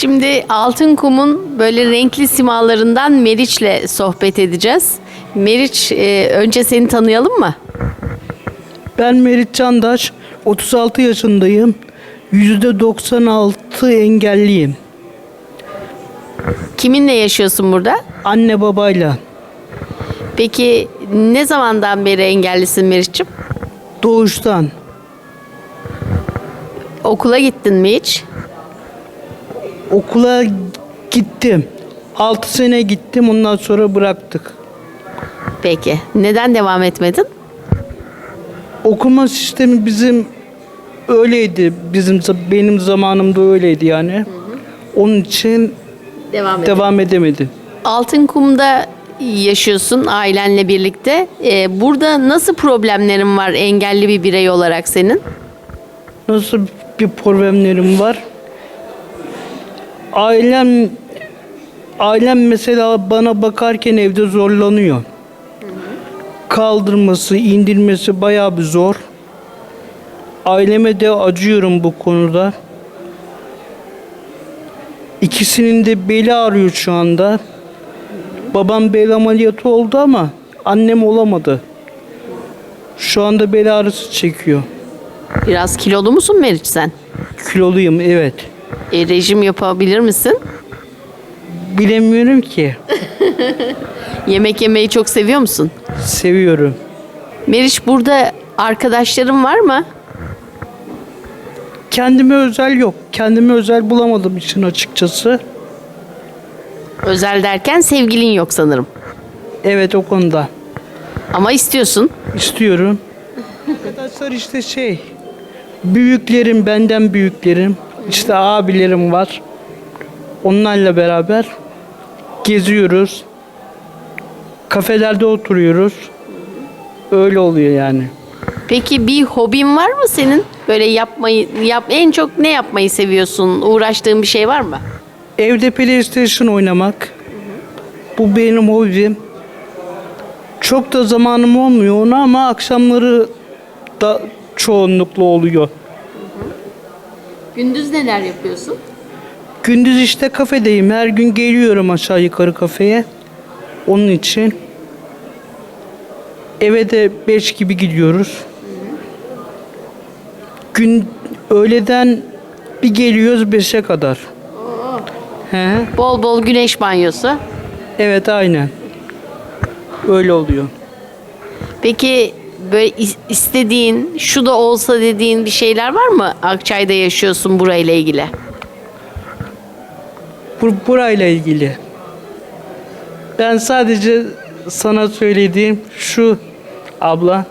Şimdi Altın Kum'un böyle renkli simalarından Meriç'le sohbet edeceğiz. Meriç, e, önce seni tanıyalım mı? Ben Merit Candaş, 36 yaşındayım. %96 engelliyim. Kiminle yaşıyorsun burada? Anne babayla. Peki ne zamandan beri engellisin Meriç'ciğim? Doğuştan. Okula gittin mi hiç? Okula gittim. 6 sene gittim ondan sonra bıraktık. Peki. Neden devam etmedin? Okuma sistemi bizim öyleydi. Bizim benim zamanımda öyleydi yani. Onun için Devam devam edemedi. Altın Kum'da yaşıyorsun ailenle birlikte. E, burada nasıl problemlerin var engelli bir birey olarak senin? Nasıl bir problemlerim var? Ailem ailem mesela bana bakarken evde zorlanıyor. Kaldırması, indirmesi bayağı bir zor. Aileme de acıyorum bu konuda. İkisinin de beli ağrıyor şu anda. Babam bel ameliyatı oldu ama annem olamadı. Şu anda bel ağrısı çekiyor. Biraz kilolu musun Meriç sen? Kiloluyum evet. E, rejim yapabilir misin? Bilemiyorum ki. Yemek yemeyi çok seviyor musun? Seviyorum. Meriç burada arkadaşların var mı? Kendime özel yok. Kendime özel bulamadım için açıkçası. Özel derken sevgilin yok sanırım. Evet o konuda. Ama istiyorsun. İstiyorum. Arkadaşlar işte şey. Büyüklerim, benden büyüklerim. İşte abilerim var. Onlarla beraber geziyoruz. Kafelerde oturuyoruz. Öyle oluyor yani. Peki bir hobin var mı senin? Böyle yapmayı yap en çok ne yapmayı seviyorsun? Uğraştığın bir şey var mı? Evde PlayStation oynamak. Bu benim hobim. Çok da zamanım olmuyor ona ama akşamları da çoğunlukla oluyor. Gündüz neler yapıyorsun? Gündüz işte kafedeyim. Her gün geliyorum aşağı yukarı kafeye. Onun için. Eve de 5 gibi gidiyoruz. Gün öğleden bir geliyoruz 5'e kadar. He. Bol bol güneş banyosu. Evet aynen. Öyle oluyor. Peki böyle is- istediğin, şu da olsa dediğin bir şeyler var mı? Akçay'da yaşıyorsun burayla ilgili. Bu, burayla ilgili. Ben sadece sana söylediğim şu abla.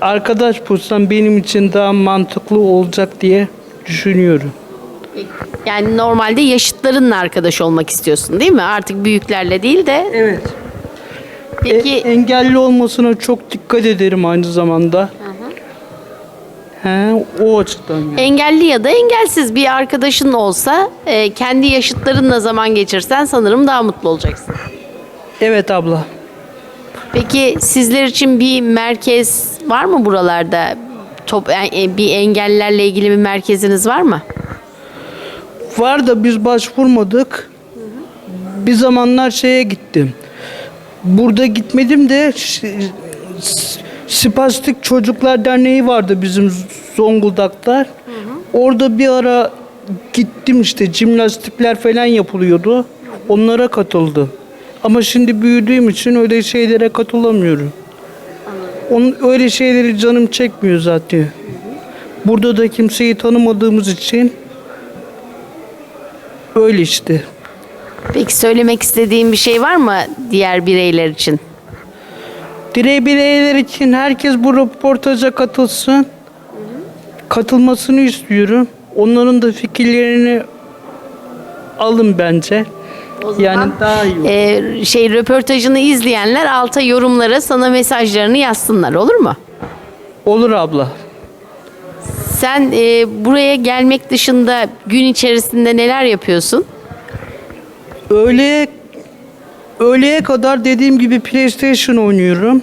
Arkadaş bulsam benim için daha mantıklı olacak diye düşünüyorum. Yani normalde yaşıtlarınla arkadaş olmak istiyorsun değil mi? Artık büyüklerle değil de. Evet. Peki E, engelli olmasına çok dikkat ederim aynı zamanda. He, o açıdan. yani. engelli ya da engelsiz bir arkadaşın olsa e, kendi yaşıtlarınla zaman geçirsen sanırım daha mutlu olacaksın. Evet abla. Peki sizler için bir merkez var mı buralarda? Top, e, bir engellilerle ilgili bir merkeziniz var mı? Var da biz başvurmadık. Bir zamanlar şeye gittim. Burada gitmedim de Spastik Çocuklar Derneği vardı bizim Zonguldak'ta. Orada bir ara gittim işte jimnastikler falan yapılıyordu. Onlara katıldım. Ama şimdi büyüdüğüm için öyle şeylere katılamıyorum. Onun, öyle şeyleri canım çekmiyor zaten. Burada da kimseyi tanımadığımız için öyle işte. Peki söylemek istediğin bir şey var mı diğer bireyler için? Direy bireyler için herkes bu röportaja katılsın. Katılmasını istiyorum. Onların da fikirlerini alın bence. yani daha iyi. olur. Ee, şey röportajını izleyenler alta yorumlara sana mesajlarını yazsınlar olur mu? Olur abla. Sen e, buraya gelmek dışında gün içerisinde neler yapıyorsun? Öğleye öğleye kadar dediğim gibi PlayStation oynuyorum.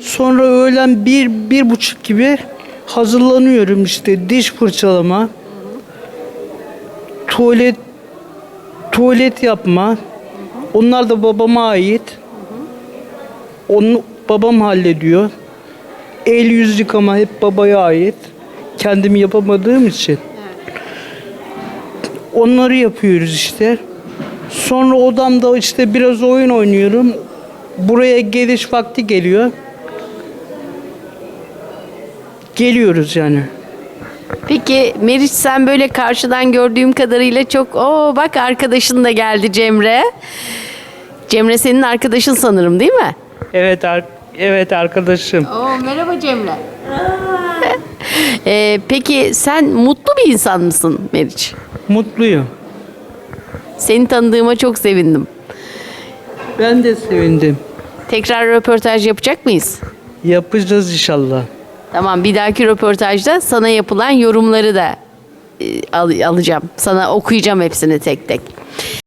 Sonra öğlen bir, bir buçuk gibi hazırlanıyorum işte diş fırçalama. Tuvalet tuvalet yapma. Onlar da babama ait. Onu babam hallediyor. El yüz yıkama hep babaya ait. Kendim yapamadığım için. Onları yapıyoruz işte. Sonra odamda işte biraz oyun oynuyorum. Buraya geliş vakti geliyor. Geliyoruz yani. Peki Meriç sen böyle karşıdan gördüğüm kadarıyla çok o bak arkadaşın da geldi Cemre. Cemre senin arkadaşın sanırım değil mi? Evet ar- evet arkadaşım. Oo, merhaba Cemre. Ee, peki sen mutlu bir insan mısın Meriç? Mutluyum. Seni tanıdığıma çok sevindim. Ben de sevindim. Tekrar röportaj yapacak mıyız? Yapacağız inşallah. Tamam bir dahaki röportajda sana yapılan yorumları da e, al- alacağım. Sana okuyacağım hepsini tek tek.